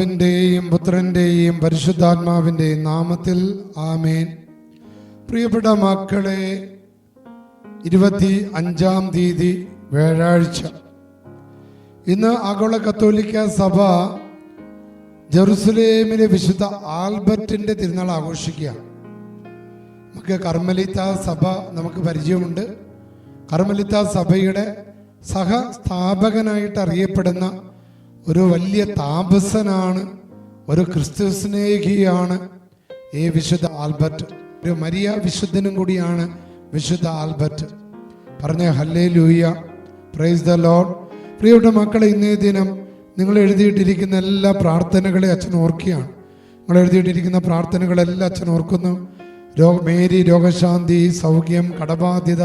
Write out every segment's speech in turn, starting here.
പിതാവിന്റെയും പുത്രന്റെയും പരിശുദ്ധാത്മാവിന്റെയും നാമത്തിൽ ആമേൻ. പ്രിയപ്പെട്ട മക്കളെ ഇരുപത്തി അഞ്ചാം തീയതി വ്യാഴാഴ്ച. ഇന്ന് ആഗോള കത്തോലിക്ക സഭ ജെറുസലേമിലെ വിശുദ്ധ ആൽബർട്ടിന്റെ തിരുനാൾ ആഘോഷിക്കുകയാണ്. നമുക്ക് കർമ്മലിത്ത സഭ നമുക്ക് പരിചയമുണ്ട്. കർമ്മലിത്ത സഭയുടെ സഹസ്ഥാപകനായിട്ട് അറിയപ്പെടുന്ന ഒരു വലിയ താപസനാണ് ഒരു ക്രിസ്തു സ്നേഹിയാണ്. ഈ വിശുദ്ധ ആൽബർട്ട് ഒരു മരിയ വിശുദ്ധനും കൂടിയാണ് വിശുദ്ധ ആൽബർട്ട്. പറഞ്ഞ ഹല്ലേ ലൂയ പ്രൈസ് ദ ലോഡ്. പ്രിയയുടെ മക്കളെ ഇന്നേ ദിനം നിങ്ങൾ എഴുതിയിട്ടിരിക്കുന്ന എല്ലാ പ്രാർത്ഥനകളെ അച്ഛൻ ഓർക്കുകയാണ്. നിങ്ങൾ എഴുതിയിട്ടിരിക്കുന്ന പ്രാർത്ഥനകളെല്ലാം അച്ഛൻ ഓർക്കുന്നു. രോഗ മേരി രോഗശാന്തി സൗഖ്യം കടബാധ്യത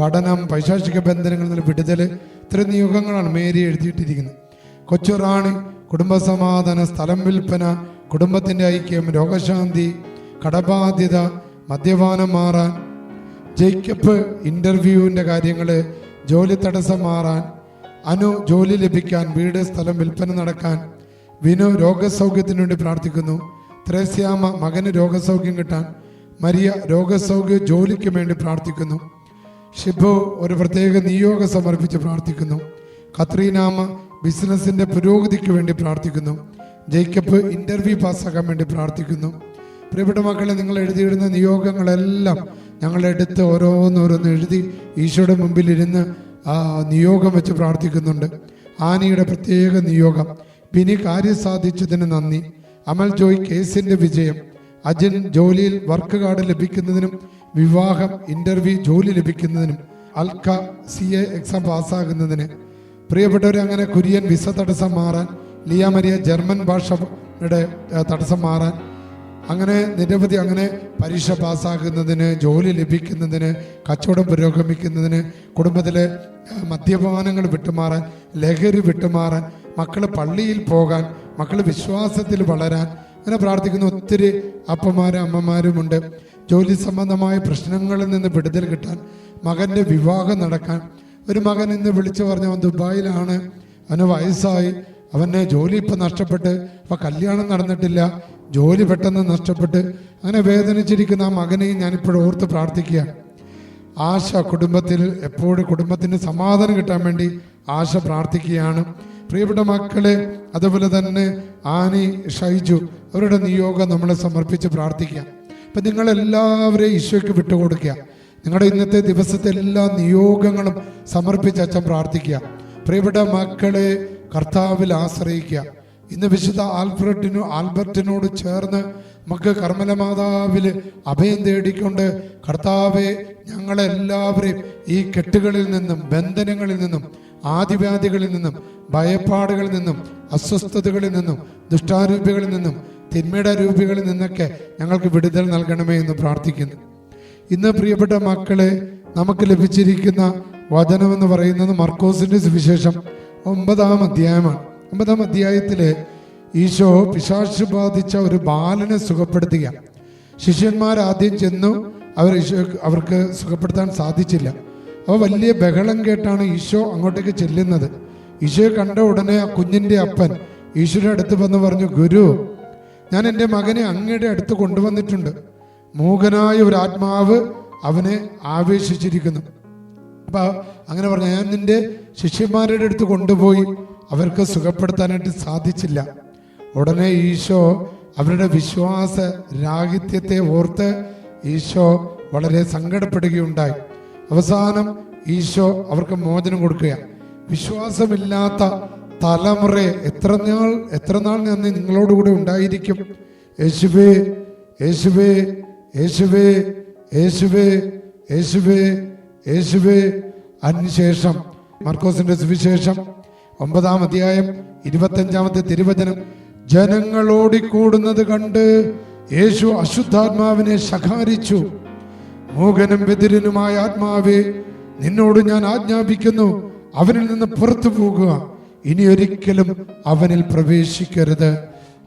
പഠനം പൈശാചിക ബന്ധനങ്ങളിൽ നിന്ന് വിടുതൽ ഇത്തരം നിയോഗങ്ങളാണ് മേരി എഴുതിയിട്ടിരിക്കുന്നത്. കൊച്ചുറാണി കുടുംബസമാധാന സ്ഥലം വിൽപ്പന കുടുംബത്തിന്റെ ഐക്യം രോഗശാന്തി കടബാധ്യത മദ്യപാനം മാറാൻ ജേക്കപ്പ് ഇന്റർവ്യൂവിന്റെ കാര്യങ്ങൾ ജോലി തടസ്സം മാറാൻ അനു ജോലി ലഭിക്കാൻ വീട് സ്ഥലം വിൽപ്പന നടക്കാൻ വിനു രോഗസൗഖ്യത്തിന് വേണ്ടി പ്രാർത്ഥിക്കുന്നു. ത്രേസ്യാമ മകന് രോഗസൗഖ്യം കിട്ടാൻ മരിയ രോഗസൗഖ്യ ജോലിക്ക് വേണ്ടി പ്രാർത്ഥിക്കുന്നു. ഷിബു ഒരു പ്രത്യേക നിയോഗം സമർപ്പിച്ച് പ്രാർത്ഥിക്കുന്നു. കത്രീനാമ ബിസിനസിന്റെ പുരോഗതിക്ക് വേണ്ടി പ്രാർത്ഥിക്കുന്നു. ജേക്കബ് ഇന്റർവ്യൂ പാസ്സാക്കാൻ വേണ്ടി പ്രാർത്ഥിക്കുന്നു. പ്രിയപ്പെട്ട മക്കളെ നിങ്ങൾ എഴുതിയിടുന്ന നിയോഗങ്ങളെല്ലാം ഞങ്ങൾ എടുത്ത് ഓരോന്നോരോന്ന് എഴുതി ഈശോയുടെ മുമ്പിലിരുന്ന് ആ നിയോഗം വെച്ച് പ്രാർത്ഥിക്കുന്നുണ്ട്. ആനിയുടെ പ്രത്യേക നിയോഗം. പിന്നെ കാര്യം സാധിച്ചതിന് നന്ദി. അമൽ ജോയ് കേസിന്റെ വിജയം. അജിൻ ജോലിയിൽ വർക്ക് കാർഡ് ലഭിക്കുന്നതിനും വിവാഹം ഇന്റർവ്യൂ ജോലി ലഭിക്കുന്നതിനും അൽക്ക സി എ എക്സാം പാസ്സാകുന്നതിന് പ്രിയപ്പെട്ടവരെ അങ്ങനെ കുര്യൻ വിസ തടസ്സം മാറാൻ ലിയ മരിയ ജർമ്മൻ ഭാഷയുടെ തടസ്സം മാറാൻ അങ്ങനെ നിരവധി അങ്ങനെ പരീക്ഷ പാസ്സാകുന്നതിന് ജോലി ലഭിക്കുന്നതിന് കച്ചവടം പുരോഗമിക്കുന്നതിന് കുടുംബത്തിലെ മദ്യപാനങ്ങൾ വിട്ടുമാറാൻ ലഹരി വിട്ടുമാറാൻ മക്കൾ പള്ളിയിൽ പോകാൻ മക്കൾ വിശ്വാസത്തിൽ വളരാൻ അങ്ങനെ പ്രാർത്ഥിക്കുന്ന ഒത്തിരി അപ്പന്മാരും അമ്മമാരുമുണ്ട് ജോലി സംബന്ധമായ പ്രശ്നങ്ങളിൽ നിന്ന് വിടുതൽ കിട്ടാൻ മകന്റെ വിവാഹം നടക്കാൻ ഒരു മകൻ ഇന്ന് വിളിച്ചു പറഞ്ഞു അവൻ ദുബായിലാണ്. അവന് വയസ്സായി. അവന് ജോലി ഇപ്പം നഷ്ടപ്പെട്ട്. അപ്പം കല്യാണം നടന്നിട്ടില്ല. ജോലി പെട്ടെന്ന് നഷ്ടപ്പെട്ട്. അങ്ങനെ വേദനിച്ചിരിക്കുന്ന ആ മകനെയും ഞാനിപ്പോഴും ഓർത്ത് പ്രാർത്ഥിക്കുക. ആശ കുടുംബത്തിൽ എപ്പോഴും കുടുംബത്തിന് സമാധാനം കിട്ടാൻ വേണ്ടി ആശ പ്രാർത്ഥിക്കുകയാണ്. പ്രിയപ്പെട്ട മക്കളെ അതുപോലെ തന്നെ ആനി ഷൈജു അവരുടെ നിയോഗം നമ്മളെ സമർപ്പിച്ച് പ്രാർത്ഥിക്കുക. അപ്പം നിങ്ങളെല്ലാവരെയും ഈശോയ്ക്ക് വിട്ടുകൊടുക്കുക. നിങ്ങളുടെ ഇന്നത്തെ ദിവസത്തെ എല്ലാ നിയോഗങ്ങളും സമർപ്പിച്ച് അച്ഛൻ പ്രാർത്ഥിക്കുക. പ്രിയപ്പെട്ട മക്കളെ കർത്താവിൽ ആശ്രയിക്കുക. ഇന്ന് വിശുദ്ധ ആൽഫ്രഡിനു ആൽബർട്ടിനോട് ചേർന്ന് നമുക്ക് കർമ്മല മാതാവിൽ അഭയം തേടിക്കൊണ്ട് കർത്താവെ ഞങ്ങളെല്ലാവരെയും ഈ കെട്ടുകളിൽ നിന്നും ബന്ധനങ്ങളിൽ നിന്നും ആദിവ്യാധികളിൽ നിന്നും ഭയപ്പാടുകളിൽ നിന്നും അസ്വസ്ഥതകളിൽ നിന്നും ദുഷ്ടാരൂപികളിൽ നിന്നും തിന്മയുടെ രൂപികളിൽ നിന്നൊക്കെ ഞങ്ങൾക്ക് വിടുതൽ നൽകണമേ എന്ന് പ്രാർത്ഥിക്കുന്നു. ഇന്ന് പ്രിയപ്പെട്ട മക്കളെ നമുക്ക് ലഭിച്ചിരിക്കുന്ന വചനമെന്ന് പറയുന്നത് മർക്കോസിന്റെ സുവിശേഷം ഒമ്പതാം അധ്യായമാണ്. ഒമ്പതാം അധ്യായത്തിലെ ഈശോ പിശാച് ബാധിച്ച ഒരു ബാലനെ സുഖപ്പെടുത്തുക ശിഷ്യന്മാർ ആദ്യം ചെന്നു അവർ അവർക്ക് സുഖപ്പെടുത്താൻ സാധിച്ചില്ല. അപ്പോൾ വലിയ ബഹളം കേട്ടാണ് ഈശോ അങ്ങോട്ടേക്ക് ചെല്ലുന്നത്. ഈശോയെ കണ്ട ഉടനെ ആ കുഞ്ഞിന്റെ അപ്പൻ ഈശോയുടെ അടുത്ത് വന്ന് പറഞ്ഞു ഗുരു ഞാൻ എന്റെ മകനെ അങ്ങയുടെ അടുത്ത് കൊണ്ടുവന്നിട്ടുണ്ട്. മൂകനായ ഒരു ആത്മാവ് അവനെ ആവേശിച്ചിരിക്കുന്നു. അപ്പൊ അങ്ങനെ പറഞ്ഞു ഞാൻ നിന്റെ ശിഷ്യന്മാരുടെ അടുത്ത് കൊണ്ടുപോയി അവർക്ക് സുഖപ്പെടുത്താനായിട്ട് സാധിച്ചില്ല. ഉടനെ ഈശോ അവരുടെ വിശ്വാസ രാഹിത്യത്തെ ഓർത്ത് ഈശോ വളരെ സങ്കടപ്പെടുകയുണ്ടായി. അവസാനം ഈശോ അവർക്ക് മോചനം കൊടുക്കുക വിശ്വാസമില്ലാത്ത തലമുറ എത്ര നാൾ എത്ര നാൾ ഞാൻ നിങ്ങളോടുകൂടെ ഉണ്ടായിരിക്കും? യേശുവേ യേശുവേ യേശുവേ യേശുവേ യേശുവേ യേശുവേ. അതിനുശേഷം മർക്കോസിന്റെ സുവിശേഷം ഒമ്പതാം അധ്യായം ഇരുപത്തഞ്ചാമത്തെ തിരുവചനം. ജനങ്ങൾ ഓടിക്കൂടുന്നത് കണ്ട് യേശു അശുദ്ധാത്മാവിനെ ശകാരിച്ചു. മൂകനും ബദിരനുമായ ആത്മാവേ നിന്നോട് ഞാൻ ആജ്ഞാപിക്കുന്നു അവനിൽ നിന്ന് പുറത്തു പോകുക. ഇനി ഒരിക്കലും അവനിൽ പ്രവേശിക്കരുത്.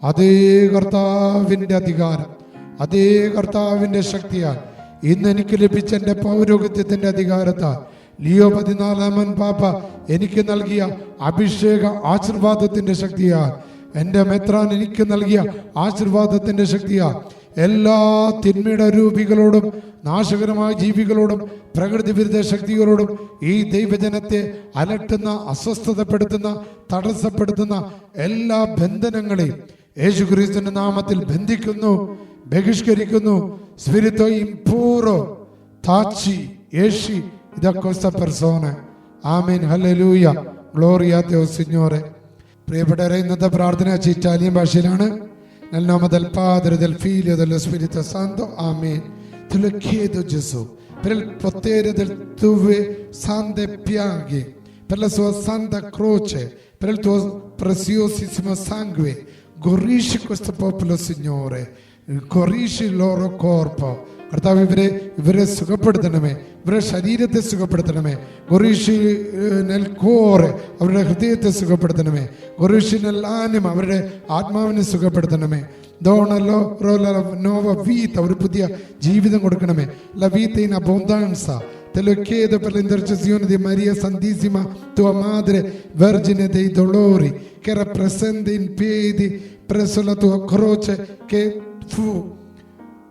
അതേ കർത്താവിന്റെ അധികാരം. അതേ കർത്താവിന്റെ ശക്തിയാൽ ഇന്ന് എനിക്ക് ലഭിച്ച എന്റെ പൗരോഗത്യത്തിന്റെ അധികാരത്താൽ ലിയോ പതിനാലാമൻ പാപ്പ എനിക്ക് നൽകിയ അഭിഷേക ആശീർവാദത്തിന്റെ ശക്തിയാൽ എന്റെ മെത്രാൻ എനിക്ക് നൽകിയ ആശീർവാദത്തിന്റെ ശക്തിയാൽ എല്ലാ തിന്മയുടെ രൂപികളോടും നാശകരമായ ജീവികളോടും പ്രകൃതി വിരുദ്ധ ശക്തികളോടും ഈ ദൈവജനത്തെ അലട്ടുന്ന അസ്വസ്ഥതപ്പെടുത്തുന്ന തടസ്സപ്പെടുത്തുന്ന എല്ലാ ബന്ധനങ്ങളെയും യേശുക്രിസ്തുവിന്റെ നാമത്തിൽ ബന്ധിക്കുന്നു. ബഹിഷ്കരിക്കുന്നു സ്പിരിറ്റോ ഇംപൂറോ താച്ചി യേശി ഇതൊക്കെ പെർസോന ആമീൻ ഹല്ലേലൂയ ഗ്ലോറിയ ദോ സിഗ്നോറെ പ്രിയപ്പെട്ടവരെ ഇന്നത്തെ പ്രാർത്ഥന ഇറ്റാലിയൻ ഭാഷയിലാണ് Nel nome del Padre, del Figlio e dello Spirito Santo. Amen. Te lo chiedo Gesù, per il potere del tue sante piaghe, per la sua santa croce, per il tuo preziosissimo sangue. Guarisci questo popolo, Signore. Guarisci il loro corpo. കർത്താവ് ഇവരെ ഇവരെ സുഖപ്പെടുത്തണമേ ഇവരുടെ ശരീരത്തെ സുഖപ്പെടുത്തണമേ ഗൊറീഷി നെൽക്കോറ് അവരുടെ ഹൃദയത്തെ സുഖപ്പെടുത്തണമേ ഗൊറീഷി നെല്ലാനും അവരുടെ ആത്മാവിനെ സുഖപ്പെടുത്തണമേ ദോണല്ലോ Nova വീത്ത ഒരു പുതിയ ജീവിതം കൊടുക്കണമേ ല വീത്ത ഇൻ അബോന്താൻസ Te lo chiedo per l'intercessione di Maria Santissima, tua madre, Vergine dei dolori, che era presente in piedi presso la tua croce, che fu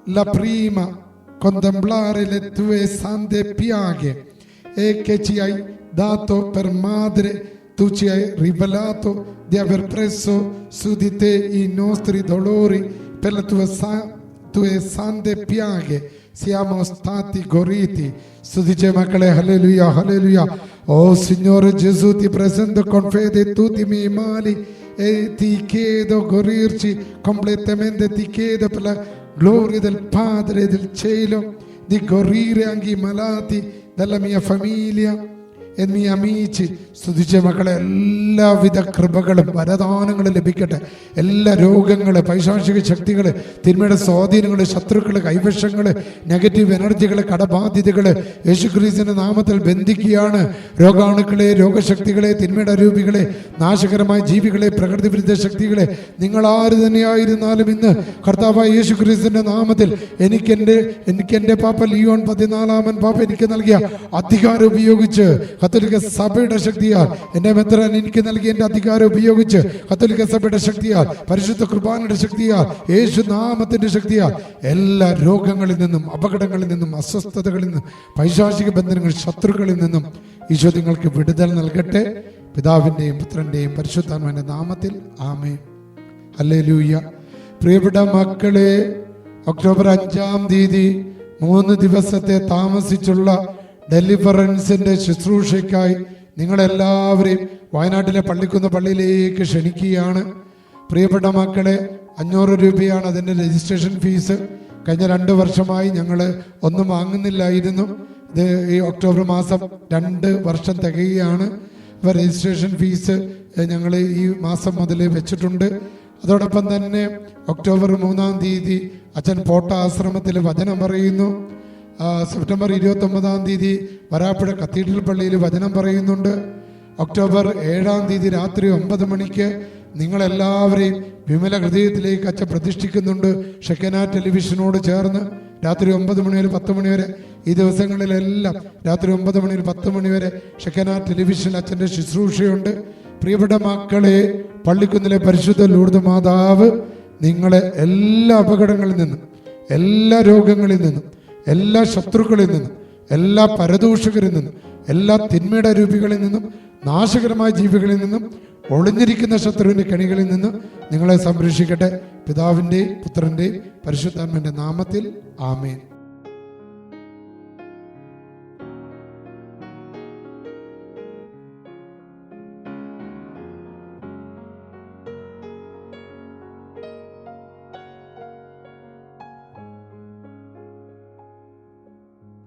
la prima contemplare le tue sante piaghe e che ci hai dato per madre, tu ci hai rivelato di aver preso su di te i nostri dolori per le tue, sa- tue sante piaghe. Siamo stati guariti. Studice male, alleluia, alleluia. Oh Signore Gesù, ti presento con fede tutti i miei mali e ti chiedo guarirci completamente, ti chiedo per la gloria del Padre del cielo di guarire anche i malati della mia famiglia e അമീച്ച് സ്തുതിച്ച മക്കളെ എല്ലാവിധ കൃപകളും വരദാനങ്ങളും ലഭിക്കട്ടെ. എല്ലാ രോഗങ്ങൾ പൈശാചിക ശക്തികൾ തിന്മയുടെ സ്വാധീനങ്ങൾ ശത്രുക്കൾ കൈവശങ്ങൾ നെഗറ്റീവ് എനർജികൾ കടബാധ്യതകൾ യേശുക്രീസിന്റെ നാമത്തിൽ ബന്ധിക്കുകയാണ്. രോഗാണുക്കളെ രോഗശക്തികളെ തിന്മയുടെ രൂപികളെ നാശകരമായ ജീവികളെ പ്രകൃതി വിരുദ്ധ ശക്തികളെ നിങ്ങൾ തന്നെയായിരുന്നാലും ഇന്ന് കർത്താവായ യേശുക്രീസിന്റെ നാമത്തിൽ എനിക്കെന്റെ എനിക്കെന്റെ പാപ്പ ലിയോൺ പതിനാലാമൻ പാപ്പ എനിക്ക് നൽകിയ അധികാരം ഉപയോഗിച്ച് കത്തോലിക്ക സഭയുടെ ശക്തിയാൽ എന്റെ മെത്രാൻ എനിക്ക് നൽകിയ എന്റെ അധികാരം ഉപയോഗിച്ച് കത്തോലിക്ക സഭയുടെ ശക്തിയാൽ പരിശുദ്ധ കുർബാനയുടെ ശക്തിയാൽ യേശു നാമത്തിന്റെ ശക്തിയാൽ എല്ലാ രോഗങ്ങളിൽ നിന്നും അപകടങ്ങളിൽ നിന്നും അസ്വസ്ഥതകളിൽ നിന്നും പൈശാചിക ബന്ധനങ്ങൾ ശത്രുക്കളിൽ നിന്നും ഈശോ നിങ്ങൾക്ക് വിടുതൽ നൽകട്ടെ. പിതാവിന്റെയും പുത്രന്റെയും പരിശുദ്ധാത്മാവിന്റെ നാമത്തിൽ ആമേ അല്ലേ ലൂയ്യ പ്രിയപ്പെട്ട മക്കളെ ഒക്ടോബർ അഞ്ചാം തീയതി മൂന്ന് ദിവസത്തെ താമസിച്ചുള്ള ഡെലിവറൻസിന്റെ ശുശ്രൂഷയ്ക്കായി നിങ്ങളെല്ലാവരെയും വയനാട്ടിലെ പള്ളിക്കുന്ന് പള്ളിയിലേക്ക് ക്ഷണിക്കുകയാണ്. പ്രിയപ്പെട്ട മക്കളെ അഞ്ഞൂറ് രൂപയാണ് അതിന്റെ രജിസ്ട്രേഷൻ ഫീസ് കഴിഞ്ഞ രണ്ട് വർഷമായി ഞങ്ങൾ ഒന്നും വാങ്ങുന്നില്ലായിരുന്നു. ഇത് ഈ ഒക്ടോബർ മാസം രണ്ട് വർഷം തികയുകയാണ്. അപ്പോൾ രജിസ്ട്രേഷൻ ഫീസ് ഞങ്ങൾ ഈ മാസം മുതൽ വെച്ചിട്ടുണ്ട്. അതോടൊപ്പം തന്നെ ഒക്ടോബർ മൂന്നാം തീയതി അച്ഛൻ പോട്ട ആശ്രമത്തിൽ വചനം പറയുന്നു. സെപ്റ്റംബർ ഇരുപത്തി ഒമ്പതാം തീയതി വരാപ്പുഴ കത്തീഡ്രൽ പള്ളിയിൽ വചനം പറയുന്നുണ്ട്. ഒക്ടോബർ ഏഴാം തീയതി രാത്രി ഒമ്പത് മണിക്ക് നിങ്ങളെല്ലാവരെയും വിമല ഹൃദയത്തിലേക്ക് അച്ഛൻ പ്രതിഷ്ഠിക്കുന്നുണ്ട്. ഷെക്കന ടെലിവിഷനോട് ചേർന്ന് രാത്രി ഒമ്പത് മണി വരെ പത്ത് മണി വരെ ഈ ദിവസങ്ങളിലെല്ലാം രാത്രി ഒമ്പത് മണി പത്ത് മണി വരെ ഷെക്കന ടെലിവിഷൻ അച്ഛന്റെ ശുശ്രൂഷയുണ്ട്. പ്രിയപ്പെട്ട മക്കളെ പള്ളിക്കുന്നിലെ പരിശുദ്ധ ലൂർദ് മാതാവ് നിങ്ങളെ എല്ലാ അപകടങ്ങളിൽ നിന്നും എല്ലാ രോഗങ്ങളിൽ നിന്നും എല്ലാ ശത്രുക്കളിൽ നിന്നും എല്ലാ പരദൂഷകരിൽ നിന്നും എല്ലാ തിന്മയുടെ രൂപികളിൽ നിന്നും നാശകരമായ ജീവികളിൽ നിന്നും ഒളിഞ്ഞിരിക്കുന്ന ശത്രുവിന്റെ കണികളിൽ നിന്നും നിങ്ങളെ സംരക്ഷിക്കട്ടെ. പിതാവിന്റെയും പുത്രന്റെയും പരിശുദ്ധാത്മന്റെ നാമത്തിൽ ആമേൻ.